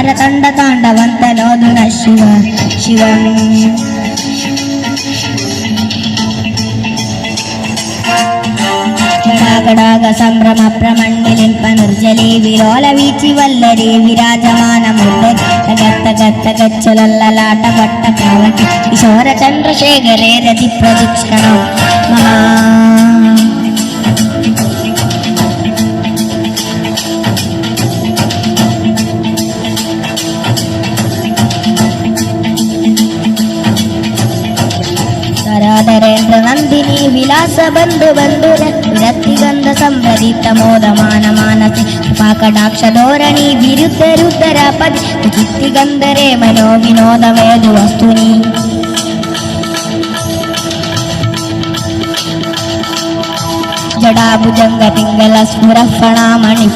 ಚಕಾರ ತಂಡ ತಾಂಡವಂತನೋದುನ ಶಿವ ಶಿವಂ ಗಡಾಗಡಾಗ ಸಂಭ್ರಮ ಪ್ರಮಂಡಿಲಿಂಪ ನಿರ್ಜಲಿ ವಿರೋಲ ವೀಚಿ ವಲ್ಲರಿ ವಿರಾಜಮಾನ ಮುದ್ದರಿ ಗತ್ತ ಗತ್ತ ಗಚ್ಚಲಲ್ಲಲಾಟ ಭಟ್ಟ ಕಾವಟಿ ಕಿಶೋರ ಚಂದ್ರಶೇಖರೇ ರತಿ ಪ್ರದಕ್ಷಿಣ ವಿಲಾಸ ಬಂಧು ಬಂಧುರ ವಿರಕ್ತಿಗಂಧ ಸಂಭ್ರದಿತ ಮೋದ ಮಾನ ಮಾನಸಿ ಪಾಕಟಾಕ್ಷ ಧೋರಣಿ ವಿರುದ್ಧ ರುದ್ಧರ ಪದಿ ಚಿತ್ತಿಗಂಧರೆ ಮನೋ ವಿನೋದ ಮೇದು ವಸ್ತುನಿ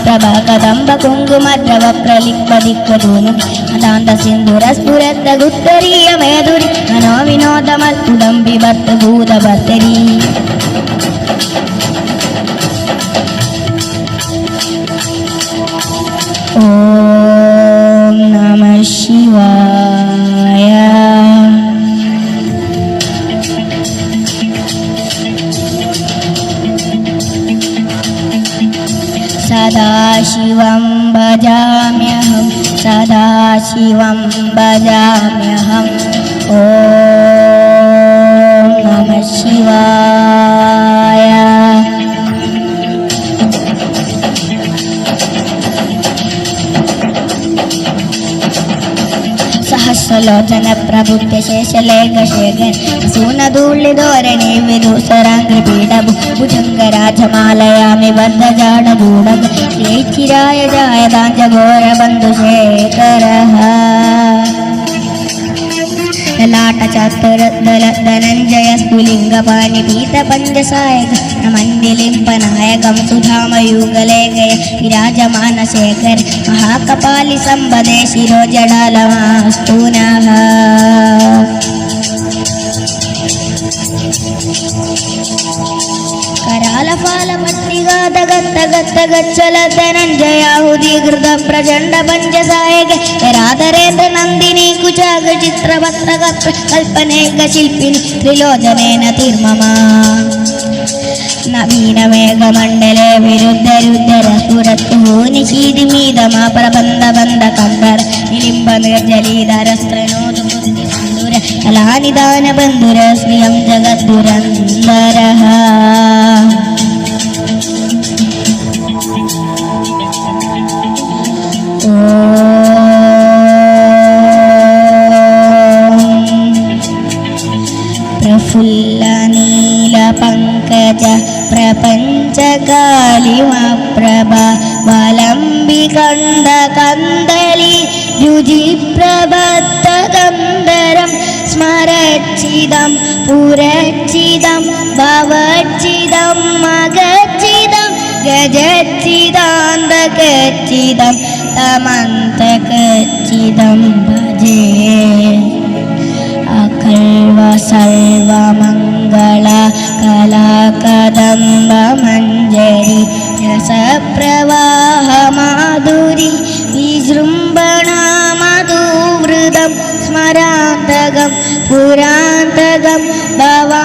ప్రభాకదంబ కుంగుమద్రవ ప్రలిప్పదిక్కుదూను అదాంత సింధుర స్ఫురద్ద గుత్తరీయ మేధురి మనో వినోదమద్భుతం వివర్త భూత భర్తరీ सदाशिवं भजाम्यहं सदाशिवं भजाम्यहम् ॐ नमः शिवाय ಸಹಸ್ರಲೋಚನ ಪ್ರಭುತ್ಯ ಶೇಷಲೇಖ ಶೇಖರ್ ಸೂನಧೂಳಿ ಧೋರಣಿ ವಿದೂಸರಾಂಗ್ರಿ ಪೀಡಭು ಭುಜಂಗ ರಾಜಮಾಲಯಾಮಿ ಬದ್ಧ ಜಾಡ ಗೂಢಗ ಶ್ರೀಚಿರಾಯ ಜಾಯ ದಾಂಜ ಘೋರ ಬಂಧು ಶೇಖರ ललाटचातुर्दल धनञ्जयस्तु लिङ्गपाणि गीतपञ्चसायकमन्दिलिम्बनायकं सुधामयुगले गैराजमानशेखर महाकपालिसंवदे शिरो नः ഗാതകത്തകത്തകച്ചലതനഞ്ജയാഹുതീകൃത പ്രചണ്ഡ പഞ്ചസായക രാധരേന്ദ്ര നന്ദിനി കുചാക ചിത്രപത്രക കൽപ്പനേക ശില്പിനി ത്രിലോചനേന തീർമമ നവീനമേഘമണ്ഡലെ വിരുദ്ധരുദ്ധരസുരത്തുഭൂനിശീതിമീതമാ പ്രബന്ധബന്ധ കമ്പർ നിലിംബ നിർജലീധരസ്ത്രനോതു കലാനിദാന ബന്ധുര ശ്രിയം ജഗദ്ദുരന്തരഹ. പങ്കജ പ്രപഞ്ചകാലിമപ്രഭ വലംബി കണ്ട കന്തലി രുചിപ്രഭത്തകന്തരം സ്മരച്ചിതം പുരച്ചിതം ഭവച്ചിതം മകച്ചിതം ഗജച്ചിതാന്തകച്ചിതം തമന്തകച്ചിതം ഭജേ. കൽവ സർവമംഗള കലാകദംബ മഞ്ജരി രസപ്രവാഹ മാധുരി വിജൃംഭണ മധുവൃതം സ്മരാന്തകം പുരാന്തകം ഭവാ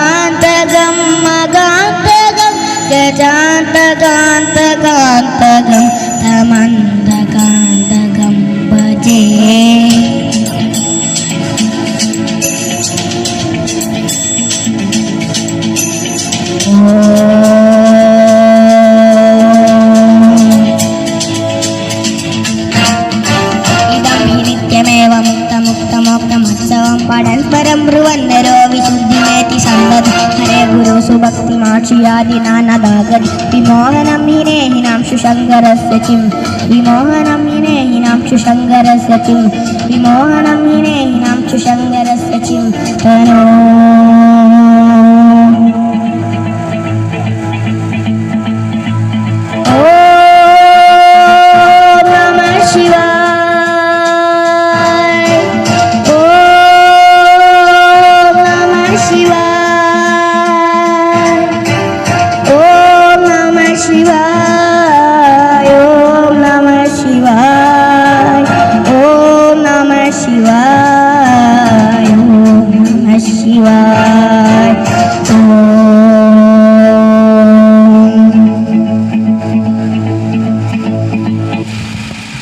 हरे गुरु सुभक्तिमाक्षुयादिनानदागति विमोहनं हि नेहिनां शुशङ्करस्य चिं विमोहनं हि नेहिनां शुशङ्करस्य चिं विमोहनं